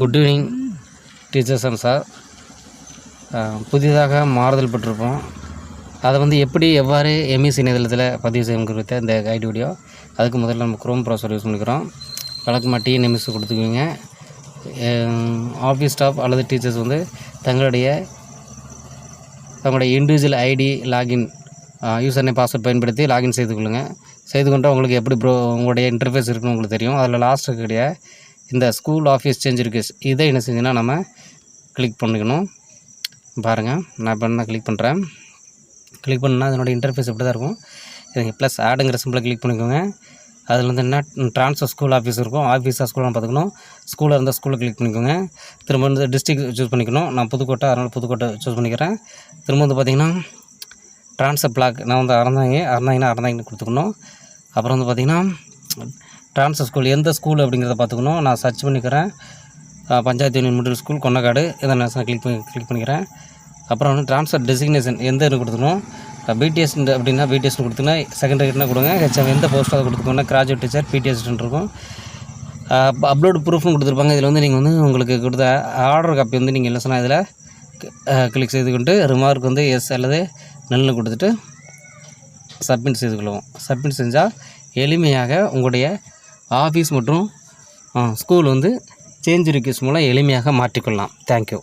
Good evening teachers and sir புதிதாக மாறுதல் பெற்றிருப்போம் அதை வந்து எப்படி எவ்வாறு எம்இசி இணையதளத்தில் பதிவு செய்யும் குறித்த இந்த கைடு வீடியோ அதுக்கு முதல்ல நம்ம குரோம் ப்ரௌசர் யூஸ் பண்ணிக்கிறோம். வழக்கமாக டிஎன்எம்எஸ் கொடுத்துக்குவீங்க. ஆஃபீஸ் ஸ்டாஃப் அல்லது டீச்சர்ஸ் வந்து தங்களுடைய தங்களுடைய individual ID login user name password பயன்படுத்தி லாகின் செய்து கொள்ளுங்கள் செய்து கொண்டு உங்களுக்கு எப்படி ப்ரோ உங்களுடைய இன்டர்ஃபேஸ் இருக்குன்னு உங்களுக்கு தெரியும். அதில் லாஸ்ட் இருக்கக்கூடிய இந்த ஸ்கூல் ஆஃபீஸ் சேஞ்ச் ரிக்வெஸ்ட் இதை என்ன செஞ்சுன்னா நம்ம கிளிக் பண்ணிக்கணும். பாருங்கள் நான் இப்போ என்ன கிளிக் பண்ணுறேன் கிளிக் பண்ணால் அதனோட இன்டர்ஃபேஸ் இப்படி தான் இருக்கும். இதுங்க ப்ளஸ் ஆடுங்கிற சிம்பிளை கிளிக் பண்ணிக்கோங்க. அதில் வந்து என்ன ட்ரான்ஸ்ஃபர் ஸ்கூல் ஆஃபீஸ் இருக்கும். ஆஃபீஸாக ஸ்கூலாக பார்த்துக்கணும். ஸ்கூலில் இருந்தால் ஸ்கூலில் கிளிக் பண்ணிக்கோங்க. திரும்ப வந்து டிஸ்ட்ரிக் சூஸ் பண்ணிக்கணும். நான் புதுக்கோட்டை அதனால் புதுக்கோட்டை சூஸ் பண்ணிக்கிறேன். திரும்ப வந்து பார்த்திங்கன்னா ட்ரான்ஸ்ஃபர் பிளாக் நான் வந்து அறந்தாங்க அறந்தாங்கன்னா அறந்தாங்கன்னு கொடுத்துக்கணும். அப்புறம் வந்து பார்த்திங்கன்னா ட்ரான்ஸ்ஃபர் ஸ்கூல் எந்த ஸ்கூல் அப்படிங்கிறத பார்த்துக்கணும். நான் சர்ச் பண்ணிக்கிறேன். Panchayat union middle school Konnakkadu. இதை நான் கிளிக் பண்ணி கிளிக் பண்ணிக்கிறேன். அப்புறம் வந்து ட்ரான்ஸ்ஃபர் டெசிக்னேஷன் எந்த இது கொடுத்துக்கணும். பிடிஎஸ் அப்படின்னா பிடிஎஸ் கொடுத்துனா செகண்டரினா கொடுங்க. ஹெச்எம் எந்த போஸ்ட்டாக அதை கொடுத்துக்கோங்க கிராஜுவேட் டீச்சர் பிடிஎஸ்ன்னு இருக்கும். அப்லோடு ப்ரூஃப்னு கொடுத்துருப்பாங்க. இதில் வந்து நீங்கள் வந்து உங்களுக்கு கொடுத்த ஆர்டர் காப்பி வந்து நீங்கள் என்ன சொன்னால் இதில் கிளிக் செய்து கொண்டு ரிமார்க் வந்து எஸ் அல்லது நெல்னு கொடுத்துட்டு சப்மிட் செய்து கொள்வோம் சப்மிட் செஞ்சால் எளிமையாக உங்களுடைய ஆஃபீஸ் மற்றும் ஸ்கூல் வந்து சேஞ்ச் ரிக்வெஸ்ட் மூலம் எளிமையாக மாற்றிக்கொள்ளலாம். தேங்க்யூ